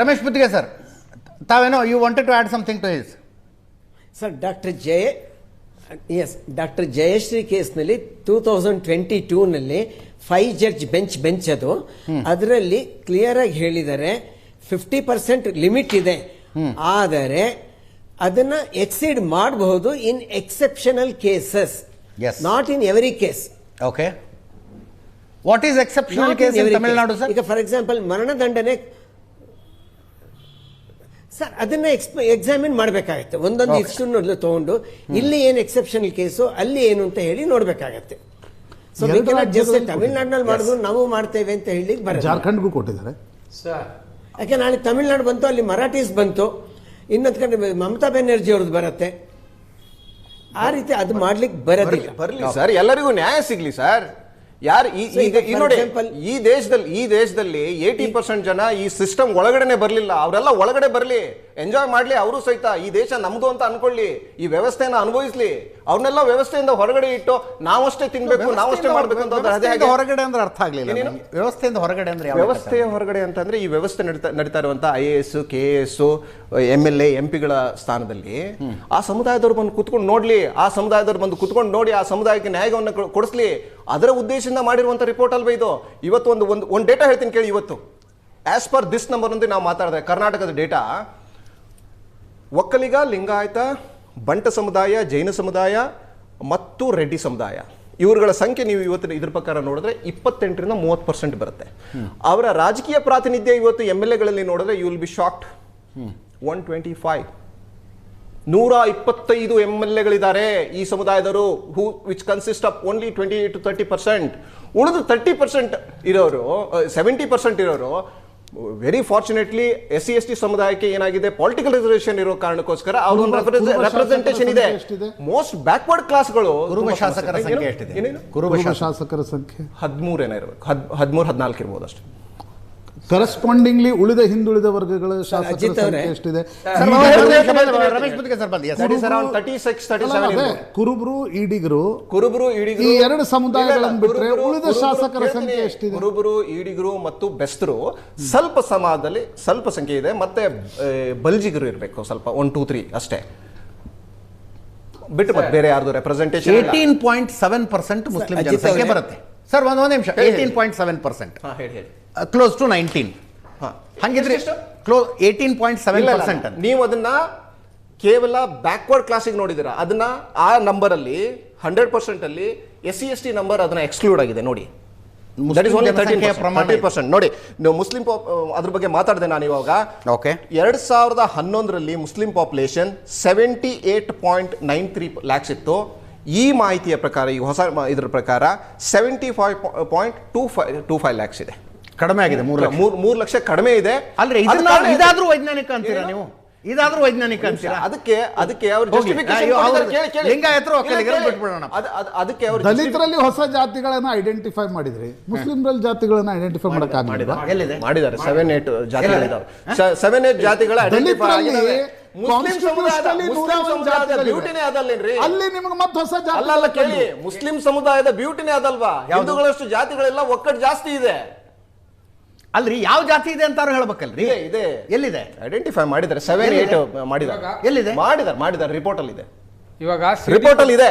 ರಮೇಶ್ ಬುದ್ಧಿಗೆ sir ತಾವೇನೋ you wanted to add something to is sir doctor Jaya S doctor Jayashree ಕೇಸ್ನಲ್ಲಿ two thousand twenty ಟೂನಲ್ಲಿ five judge bench bench ಅದು. ಅದರಲ್ಲಿ clear ಆಗಿ ಹೇಳಿದ್ದಾರೆ fifty percent limit ಇದೆ. ಆದರೆ ಅದನ್ನ ಎಕ್ಸೀಡ್ ಮಾಡಬಹುದು in exceptional cases. Not in every case okay what is exceptional case Tamil Nadu ಈಗ ಫಾರ್ ಎಕ್ಸಾಂಪಲ್ ಮರಣದಂಡನೆ ಸರ್ ಅದನ್ನ ಎಕ್ಸಾಮಿನ್ ಮಾಡಬೇಕಾಗತ್ತೆ. ಒಂದೊಂದು ಇಷ್ಟನ್ನು ತಗೊಂಡು ಇಲ್ಲಿ ಏನು ಎಕ್ಸೆಪ್ಷನಲ್ ಕೇಸು ಅಲ್ಲಿ ಏನು ಅಂತ ಹೇಳಿ ನೋಡಬೇಕಾಗತ್ತೆ. ಸೊ ತಮಿಳ್ನಾಡಿನಲ್ಲಿ ಮಾಡಿದ್ರು ನಾವು ಮಾಡ್ತೇವೆ ಅಂತ ಹೇಳಿ ಜಾರ್ಖಂಡ್ಗೂ ಕೊಟ್ಟಿದ್ದಾರೆ. ಯಾಕೆ ನಾಳೆ ತಮಿಳ್ನಾಡು ಬಂತು ಅಲ್ಲಿ ಮರಾಠೀಸ್ ಬಂತು. ಇನ್ನೊಂದು ಕಡೆ ಮಮತಾ ಬ್ಯಾನರ್ಜಿ ಅವ್ರದ್ದು ಬರುತ್ತೆ. ಆ ರೀತಿ ಅದು ಮಾಡ್ಲಿಕ್ಕೆ ಬರೋದಿಲ್ಲ. ಬರಲಿ ಸರ್. ಎಲ್ಲರಿಗೂ ನ್ಯಾಯ ಸಿಗ್ಲಿ ಸರ್. ಯಾರು ಈ- ನೋಡಿ ಈ ದೇಶದಲ್ಲಿ ಈ ದೇಶದಲ್ಲಿ ಏಟಿ ಪರ್ಸೆಂಟ್ ಜನ ಈ ಸಿಸ್ಟಮ್ ಒಳಗಡೆನೆ ಬರ್ಲಿಲ್ಲ. ಅವರೆಲ್ಲ ಒಳಗಡೆ ಬರ್ಲಿ. ಎಂಜಾಯ್ ಮಾಡ್ಲಿ ಅವರು ಸಹಿತ. ಈ ದೇಶ ನಮ್ದು ಅಂತ ಅನ್ಕೊಳ್ಳಿ ಈ ವ್ಯವಸ್ಥೆನ ಅನುಭವಿಸ್ಲಿ. ಅವ್ರನ್ನೆಲ್ಲ ವ್ಯವಸ್ಥೆಯಿಂದ ಹೊರಗಡೆ ಇಟ್ಟು ನಾವಷ್ಟೇ ತಿನ್ಬೇಕು ನಾವಷ್ಟೇ ಮಾಡ್ಬೇಕು ಅಂತ. ಹೊರಗಡೆ ಅಂದ್ರೆ ಅರ್ಥ ಆಗಲಿಲ್ಲ ವ್ಯವಸ್ಥೆಯಿಂದ ಹೊರಗಡೆ ಅಂದ್ರೆ ಯಾವ ವ್ಯವಸ್ಥೆಯ ಹೊರಗಡೆ ಅಂತಂದ್ರೆ ಈ ವ್ಯವಸ್ಥೆ ನಡೀತಾ ನಡೀತಾ ಇರುವಂತ I A S K S M L A M ಪಿಗಳ ಸ್ಥಾನದಲ್ಲಿ ಆ ಸಮುದಾಯದವ್ರು ಬಂದು ಕುತ್ಕೊಂಡು ನೋಡ್ಲಿ ಆ ಸಮುದಾಯದವ್ರು ಬಂದು ಕುತ್ಕೊಂಡು ನೋಡಿ ಆ ಸಮುದಾಯಕ್ಕೆ ನ್ಯಾಯವನ್ನು ಕೊಡಿಸ್ಲಿ. ಅದರ ಉದ್ದೇಶದಿಂದ ಮಾಡಿರುವಂತ ರಿಪೋರ್ಟ್ ಅಲ್ವೇ ಇದು? ಇವತ್ತು ಒಂದು ಒಂದು ಒಂದು ಡೇಟಾ ಹೇಳ್ತೀನಿ ಕೇಳಿ ಇವತ್ತು. ಆಸ್ ಪರ್ ದಿಸ್ ನಂಬರ್ ಅಂತ ನಾವು ಮಾತಾಡಿದ್ರೆ ಕರ್ನಾಟಕದ ಡೇಟಾ ಒಕ್ಕಲಿಗ, ಲಿಂಗಾಯತ, ಬಂಟ ಸಮುದಾಯ, ಜೈನ ಸಮುದಾಯ ಮತ್ತು ರೆಡ್ಡಿ ಸಮುದಾಯ. ಇವರುಗಳ ಸಂಖ್ಯೆ ನೀವು ಇವತ್ತಿನ ಇದ್ರ ಪ್ರಕಾರ ನೋಡಿದ್ರೆ ಇಪ್ಪತ್ತೆಂಟರಿಂದ ಮೂವತ್ತು ಪರ್ಸೆಂಟ್ ಬರುತ್ತೆ. ಅವರ ರಾಜಕೀಯ ಪ್ರಾತಿನಿಧ್ಯ ಇವತ್ತು ಎಂ ಎಲ್ ಎಗಳಲ್ಲಿ ನೋಡಿದ್ರೆ you will be shocked one twenty five ನೂರ ಇಪ್ಪತ್ತೈದು ಎಂ ಎಲ್ ಎಗಳಿದ್ದಾರೆ ಈ ಸಮುದಾಯದವರು who which consist of only twenty two thirty percent ಉಳಿದು ತರ್ಟಿ ಪರ್ಸೆಂಟ್ ಇರೋರು ಸೆವೆಂಟಿ ಪರ್ಸೆಂಟ್ ಇರೋರು very fortunately S C S T ಸಮುದಾಯಕ್ಕೆ ಏನಾಗಿದೆ? ಪೊಲಿಟಿಕಲ್ ರಿಸರ್ವೇಶನ್ ಇರೋ ಕಾರಣಕ್ಕೋಸ್ಕರ ರೆಪ್ರೆಸೆಂಟೇಷನ್ ಇದೆ? ಮೋಸ್ಟ್ ಬ್ಯಾಕ್ವರ್ಡ್ ಕ್ಲಾಸ್ಗಳು ಕುರುಬ ಶಾಸಕರ ಸಂಖ್ಯೆ ಎಷ್ಟಿದೆ? ಕುರುಬ ಕುರುಬ ಶಾಸಕರ ಸಂಖ್ಯೆ? ಹದಿಮೂರು ಏನೋ ಇರಬೇಕು? ಹದ್ ಹದಿಮೂರು ಹದಿನಾಲ್ಕು ಇರ್ಬೋದು ಅಷ್ಟೇ. ಕರೆಸ್ಪಾಂಡಿಂಗ್ಲಿ ಉಳಿದ ಹಿಂದುಳಿದ ವರ್ಗಗಳ ಶಾಸಕರ ಸಂಖ್ಯೆ ಎಷ್ಟಿದೆ? ಕುರುಬರು ಈಡಿಗರು ಕುರುಬರು ಈಡಿಗರು ಈ ಎರಡು ಸಮುದಾಯಗಳನ್ನು ಬಿಟ್ಟರೆ ಉಳಿದ ಕುರುಬರು ಶಾಸಕರ ಸಂಖ್ಯೆ ಎಷ್ಟಿದೆ? ಕುರುಬರು ಈಡಿಗರು ಮತ್ತು ಬೆಸ್ತರು ಸ್ವಲ್ಪ ಸಮಾಜದಲ್ಲಿ ಸ್ವಲ್ಪ ಸಂಖ್ಯೆ ಇದೆ. ಮತ್ತೆ ಬಲ್ಜಿಗರು ಇರಬೇಕು ಸ್ವಲ್ಪ ಒನ್ ಟೂ ತ್ರೀ ಅಷ್ಟೇ. ಬಿಟ್ಟು ಮತ್ತೆ ಬೇರೆ ಯಾರ್ದು representation eighteen point seven percent Muslim ಜನಸಂಖ್ಯೆ ಬರುತ್ತೆ. ಸರ್ ಒಂದು ಒಂದು ನಿಮಿಷ. ಏಯ್ಟೀನ್ ಪಾಯಿಂಟ್ ಸೆವೆನ್ ಪರ್ಸೆಂಟ್ ಹೇಳಿ ಹೇಳಿ. Close to nineteen. ಹಂಗಿದ್ರೆ? Close eighteen point seven percent ನೀವು ಅದನ್ನ ಕೇವಲ ಬ್ಯಾಕ್ವರ್ಡ್ ಕ್ಲಾಸಿಗೆ ನೋಡಿದಿರ ಅದನ್ನ ಆ ನಂಬರ್ ಅಲ್ಲಿ ಹಂಡ್ರೆಡ್ ಪರ್ಸೆಂಟ್ ಅಲ್ಲಿ S C S T number ಅದನ್ನ ಎಕ್ಸ್ಕ್ಲೂಡ್ ಆಗಿದೆ. ನೋಡಿ. ನೋಡಿ ನೀವು ಮುಸ್ಲಿಂ ಪಾಪ್ ಅದ್ರ ಬಗ್ಗೆ ಮಾತಾಡಿದೆ ನಾನು ಇವಾಗ. ಓಕೆ ಎರಡ್ ಸಾವಿರದ ಹನ್ನೊಂದರಲ್ಲಿ Muslim population seventy eight point nine three lakhs ಇತ್ತು. ಈ ಮಾಹಿತಿಯ ಪ್ರಕಾರ ಈ ಹೊಸ ಇದ್ರ ಪ್ರಕಾರ seventy five point two five two five lakhs ಇದೆ. ಕಡಿಮೆ ಆಗಿದೆ ಮೂರು ಲಕ್ಷ. ಮೂರ್ ಮೂರ್ ಲಕ್ಷ ಕಡಿಮೆ ಇದೆ. ಅಲ್ರಿ ಇದಾದ್ರೂ ವೈಜ್ಞಾನಿಕ ಅಂತೀರಾ ನೀವು? ಇದಾದ್ರೂ ವೈಜ್ಞಾನಿಕ ಅಂತೀರಾ? ಅದಕ್ಕೆ ಅದಕ್ಕೆ ಅವ್ರ. ಲಿಂಗಾಯತರು. ಬಿಟ್ಬಿಡೋಣ. ಅದಕ್ಕೆ ಅವರು ದಲಿತರಲ್ಲಿ ಹೊಸ ಜಾತಿಗಳನ್ನ ಐಡೆಂಟಿಫೈ ಮಾಡಿದ್ರಿ. ಮುಸ್ಲಿಂರಲ್ಲಿ ಜಾತಿಗಳನ್ನ ಐಡೆಂಟಿಫೈ ಮಾಡಕ್ ಮಾಡಿದ್ದಾರೆ. ಎಲ್ಲಿದೆ? ಮಾಡಿದ್ದಾರೆ. ಸೆವೆನ್ ಏಟ್ ಜಾತಿಗಳಿದಾವೆ ಸೆವೆನ್ ಏಟ್ ಜಾತಿಗಳ ಐಡೆಂಟಿಫೈ ಬ್ಯೂಟಿನೇ ಅದಲ್ಲೇನ್ರಿ? ಅಲ್ಲಿ ನಿಮ್ಗೆ ಮತ್ತೆ ಹೊಸ ಜಾತಿ ಅಲ್ಲ ಅಲ್ಲ ಕೇಳಿ. ಮುಸ್ಲಿಂ ಸಮುದಾಯದ ಬ್ಯೂಟಿನೇ ಅದಲ್ವಾ? ಹಿಂದೂಗಳಷ್ಟು ಜಾತಿಗಳೆಲ್ಲ ಒಕ್ಕಟ್ಟು ಜಾಸ್ತಿ ಇದೆ. ಅಲ್ರಿ ಯಾವ ಜಾತಿ ಇದೆ ಅಂತಾರು ಹೇಳ್ಬೇಕಲ್ರಿ ಇದೆ ಇದೆ ಎಲ್ಲಿದೆ ಐಡೆಂಟಿಫೈ ಮಾಡಿದ್ದಾರೆ ಸೆವೆನ್ ಏಟ್ ಮಾಡಿದ್ದಾರೆ ಎಲ್ಲಿದೆ? ಮಾಡಿದಾರೆ ಮಾಡಿದಾರೆ ರಿಪೋರ್ಟ್ ಅಲ್ಲಿ ಇದೆ ಇವಾಗ ರಿಪೋರ್ಟ್ ಅಲ್ಲಿ ಇದೆ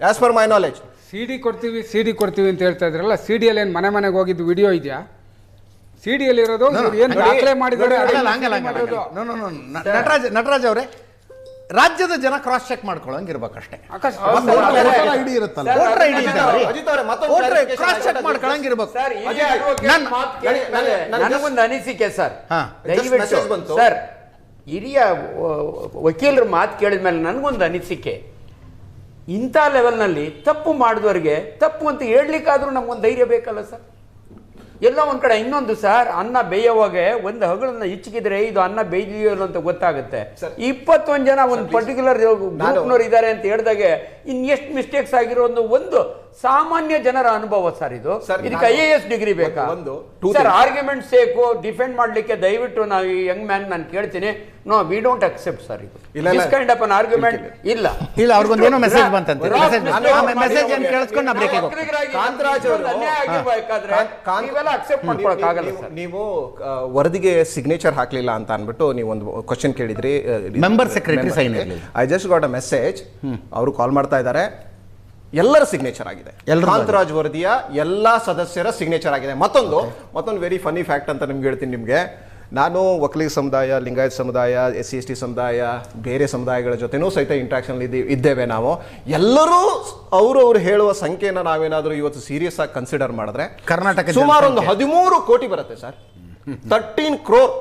as per my knowledge C D ಕೊಡ್ತೀವಿ ಸಿ ಡಿ ಕೊಡ್ತೀವಿ ಅಂತ ಹೇಳ್ತಾ ಇದ್ರಲ್ಲ ಸಿ ಡಿ ಅಲ್ಲಿ ಏನ್ ಮನೆ ಮನೆಗೆ ಹೋಗಿದ್ದು ವಿಡಿಯೋ ಇದೆಯಾ ಸಿ ಡಿ ಅಲ್ಲಿ ಇರೋದು ಏನು ದಾಖಲೆ ಮಾಡಿದ್ದಾರೆ ನಟರಾಜ್ ನಟರಾಜ್ ಅವರೇ ರಾಜ್ಯದ ಜನ ಕ್ರಾಸ್ ಚೆಕ್ ಮಾಡ್ಕೊಳ್ಳಂಗಿರ್ಬೇಕಷ್ಟೇ. ಐಡಿ ಇರುತ್ತಲ್ಲ. ವೋಟರ್ ಐಡಿ ಕ್ರಾಸ್ ಚೆಕ್ ನನಗೆ- ನನಗೊಂದು ಅನಿಸಿಕೆ ಸರ್. ದಯವಿಟ್ಟು ಸರ್ ಹಿರಿಯ ವಕೀಲರ ಮಾತು ಕೇಳಿದ ಮೇಲೆ ನನಗೊಂದು ಅನಿಸಿಕೆ. ಇಂಥ ಲೆವೆಲ್ನಲ್ಲಿ ತಪ್ಪು ಮಾಡಿದವರಿಗೆ ತಪ್ಪು ಅಂತ ಹೇಳ್ಲಿಕ್ಕಾದ್ರೂ ನಮ್ಗೊಂದು ಧೈರ್ಯ ಬೇಕಲ್ಲ ಸರ್. ಎಲ್ಲ ಒಂದು ಕಡೆ ಇನ್ನೊಂದು ಸರ್ ಅನ್ನ ಬೇಯೋವಾಗ ಒಂದು ಹಗಳನ್ನ ಹಿಚ್ಕಿದ್ರೆ ಇದು ಅನ್ನ ಬೇಯ್ದಿದೆಯೋ ಅಂತ ಗೊತ್ತಾಗುತ್ತೆ. ಇಪ್ಪತ್ತೊಂದು ಜನ ಒಂದು ಪರ್ಟಿಕ್ಯುಲರ್ ಇದ್ದಾರೆ ಅಂತ ಹೇಳಿದಾಗೆ ಇನ್ ಎಷ್ಟು ಮಿಸ್ಟೇಕ್ಸ್ ಆಗಿರೋ ಒಂದು ಒಂದು ಸಾಮಾನ್ಯ ಜನರ ಅನುಭವ ಸರ್ ಇದು. ಸರ್, ಇದಕ್ಕೆ ಐ ಎ ಎಸ್ ಡಿಗ್ರಿ ಬೇಕಾ? ಒಂದು, ಸರ್. ಆರ್ಗ್ಯುಮೆಂಟ್ ಸೇಕು ಡಿಫೆಂಡ್ ಮಾಡ್ಲಿಕ್ಕೆ ದಯವಿಟ್ಟು ನಾವು ಈ ಯಂಗ್ ಮ್ಯಾನ್ ನಾನು ಕೇಳ್ತೀನಿ. No we don't accept sir ಇದು. This kind of an argument ಇಲ್ಲ ಇಲ್ಲ, ಅವ್ರಿಗೊಂದೇನೋ ಮೆಸೇಜ್ ಬಂತಂತೆ. ಮೆಸೇಜ್ ಅನ್ನು ಕೇಳಿಸ್ಕೊಂಡು ಕಾಂತರಾಜ್ ಅವರು ಅನ್ಯಾಯ ಆಗಿರ್ಬೇಕಾದ್ರೆ ನೀವೆಲ್ಲ ಅಕ್ಸೆಪ್ಟ್ ಮಾಡ್ಕೊಳಕ್ಕಾಗಲ್ಲ ನೀವು- ಸರ್ ನೀವು ವರದಿಗೆ ಸಿಗ್ನೇಚರ್ ಹಾಕ್ಲಿಲ್ಲ ಅಂತ ಅನ್ಬಿಟ್ಟು ನೀವು ಒಂದು ಕ್ವಶನ್ ಕೇಳಿದ್ರಿ ಮೆಂಬರ್ ಸೆಕ್ರೆಟರಿ ಸೈನ್ ಇರ್ಲಿಲ್ಲ. I just got a message ಅವರು ಕಾಲ್ ಮಾಡ್ತಾ ಇದ್ದಾರೆ. ಎಲ್ಲರ ಸಿಗ್ನೇಚರ್ ಆಗಿದೆ. ಕಾಂತರಾಜ್ ವರದಿಯ ಎಲ್ಲ ಸದಸ್ಯರ ಸಿಗ್ನೇಚರ್ ಆಗಿದೆ. ಮತ್ತೊಂದು ಮತ್ತೊಂದು ವೆರಿ ಫನಿ ಫ್ಯಾಕ್ಟ್ ಅಂತ ನಿಮ್ಗೆ ಹೇಳ್ತೀನಿ ನಿಮಗೆ. ನಾನು ಒಕ್ಕಲಿಗ ಸಮುದಾಯ ಲಿಂಗಾಯತ್ ಸಮುದಾಯ ಎಸ್ ಸಿ ಎಸ್ ಟಿ ಸಮುದಾಯ ಬೇರೆ ಸಮುದಾಯಗಳ ಜೊತೆನೂ ಸಹಿತ ಇಂಟ್ರಾಕ್ಷನ್ ಇದ್ದೇವೆ ನಾವು. ಎಲ್ಲರೂ ಅವರು ಅವರು ಹೇಳುವ ಸಂಖ್ಯೆಯನ್ನು ನಾವೇನಾದರೂ ಇವತ್ತು ಸೀರಿಯಸ್ ಆಗಿ ಕನ್ಸಿಡರ್ ಮಾಡಿದ್ರೆ ಕರ್ನಾಟಕ ಸುಮಾರು ಒಂದು. ಹದಿಮೂರು ಕೋಟಿ ಬರುತ್ತೆ sir. Thirteen crore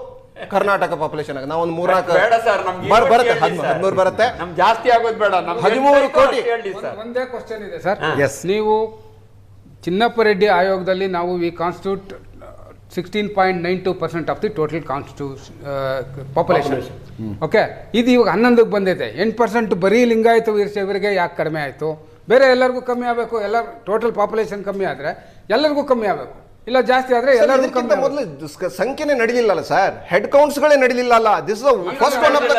Karnataka population ನಾವು ಒಂದು ಮೂರ್ನಾಲ್ಕು ಬೇಡ ಸರ್ ನಮ್ಗೆ ಬರುತ್ತೆ ಹದಿಮೂರು ಬರುತ್ತೆ. ನಮ್ ಜಾಸ್ತಿ ಆಗೋದು ಬೇಡ ನಮ್ಗೆ ಹದಿಮೂರು ಕೋಟಿ. ಹೇಳಿ ಸರ್. ಒಂದೇ ಕ್ವಶನ್ ಇದೆ ಸರ್. ಎಸ್ ನೀವು ಚಿನ್ನಪ್ಪ ರೆಡ್ಡಿ ಆಯೋಗದಲ್ಲಿ ನಾವು we constitute sixteen point nine two percent of the total constitution population okay ಇದು ಇವಾಗ ಹನ್ನೊಂದಕ್ಕೆ ಬಂದಿದೆ ಎಂಟು ಪರ್ಸೆಂಟ್ ಬರೀ ಲಿಂಗಾಯತ ವೀರಶೈವರಿಗೆ ಯಾಕೆ ಕಡಿಮೆ ಆಯಿತು? ಬೇರೆ ಎಲ್ಲರಿಗೂ ಕಮ್ಮಿ ಆಗಬೇಕು. ಎಲ್ಲ ಟೋಟಲ್ ಪಾಪ್ಯುಲೇಷನ್ ಕಮ್ಮಿ ಆದರೆ ಎಲ್ಲರಿಗೂ ಕಮ್ಮಿ ಆಗಬೇಕು. ಇಲ್ಲ ಜಾಸ್ತಿ ಆದ್ರೆ ಎಲ್ಲರಿಗಿಂತ ಎಲ್ಲರಿಗೂ ಮೊದಲು ದುಸ್ಕ- ಸಂಖ್ಯೆನೇ ನಡೀಲಿಲ್ಲ ಸರ್. ಹೆಡ್ ಕೌಂಟ್ಸ್ ಗಳೇ ನಡೀಲಿಲ್ಲ this first one of the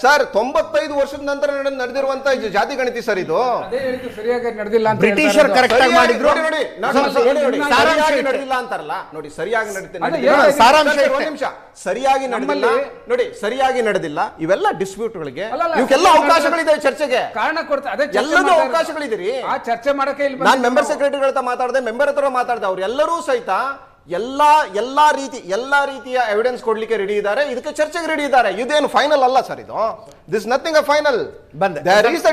sir. ತೊಂಬತ್ತೈದು ವರ್ಷದ ನಂತರ ನಡೆ- ನಡೆದಿರುವಂತ ಇದು ಜಾತಿ ಗಣತಿ ಸರ್ ಇದು. ಸರಿಯಾಗಿ ನಡೆದಿಲ್ಲ ಅಂತ ಬ್ರಿಟಿಷರ್ ಕರೆಕ್ಟ್ ಆಗಿ ಮಾಡಿದ್ರು. ನೋಡಿ, ಸರಿಯಾಗಿ ನಡೆದಿಲ್ಲ ಅಂತಾರಲ್ಲ. ನೋಡಿ ಸರಿಯಾಗಿ ನಡೆದಿಲ್ಲ. ಸಾರಾಂಶ ಒಂದು ನಿಮಿಷ. ಸರಿಯಾಗಿ ನಡೆದಿಲ್ಲ. ನೋಡಿ ಸರಿಯಾಗಿ ನಡೆದಿಲ್ಲ. ಇವೆಲ್ಲ ಡಿಸ್ಪ್ಯೂಟ್ ಗಳಿಗೆ ಇವಕ್ಕೆಲ್ಲ ಅವಕಾಶಗಳಿದೆ ಚರ್ಚೆಗೆ. ಕಾರಣ ಕೊಡ್ತಾರೆ ಅದೇ ಚರ್ಚೆ ಎಲ್ಲದೂ ಅವಕಾಶಗಳಿದೆ ಆ ಚರ್ಚೆ ಮಾಡಕ್ಕೆ ಇಲ್ಲ ನಾನು ಮೆಂಬರ್ ಸೆಕ್ರೆಟರಿ ಸೆಕ್ರೆಟರಿಗಳ ಹತ್ರ ಮಾತಾಡಿದೆ ಮೆಂಬರ್ ಹತ್ರ ಮಾತಾಡಿದೆ. ಅವ್ರು ಎಲ್ಲರೂ ಸಹಿತ ಎಲ್ಲಾ ಎಲ್ಲ ರೀತಿ ಎಲ್ಲ ರೀತಿಯ ಎವಿಡೆನ್ಸ್ ಕೊಡ್ಲಿಕ್ಕೆ ರೆಡಿ ಇದ್ದಾರೆ. ಇದಕ್ಕೆ ಚರ್ಚೆಗೆ ರೆಡಿ ಇದ್ದಾರೆ. ಇದೇನು ಫೈನಲ್ ಅಲ್ಲ ಸರ್ ಇದು. ದಿಸ್ ನಥಿಂಗ್ ಅ ಫೈನಲ್ ಬಂದ.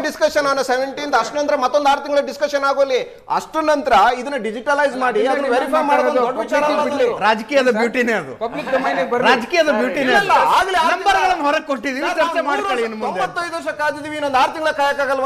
ಡಿಸ್ಕಷನ್ ಆನ್ ಸೆವೆಂಟೀನ್ ಅಷ್ಟು ನಂತರ ಮತ್ತೊಂದು ಆರು ತಿಂಗಳ ಡಿಸ್ಕಷನ್ ಆಗೋಲಿ. ಅಷ್ಟು ನಂತರ ಇದನ್ನ ಡಿಜಿಟಲೈಸ್ ಮಾಡಿ ಅದನ್ನ ವೆರಿಫೈ ಮಾಡೋದು ದೊಡ್ಡ ವಿಚಾರ ಅಲ್ಲ ಅದು. ರಾಜಕೀಯದ ಬ್ಯೂಟಿನೇ ಅದು. ಪಬ್ಲಿಕ್ ಡೊಮೈನಿಗೆ ಬರಲಿ ರಾಜಕೀಯದ ಬ್ಯೂಟಿನೇ ಇಲ್ಲ, ಆಗ್ಲೇ ನಂಬರ್ಗಳನ್ನು ಹೊರಗೆ ಕೊಟ್ಟಿದ್ದೀವಿ. ಚರ್ಚೆ ಮಾಡ್ಕೊಳ್ಳಿ ವರ್ಷ- ಇನ್ನು ಮುಂದೆ. ತೊಂಬತ್ತೈದು ವರ್ಷ ಕಾದಿದೀವಿ ಇನ್ನೊಂದು ಆರು ತಿಂಗಳ ಕಾಯಕ್ಕಾಗಲ್ವ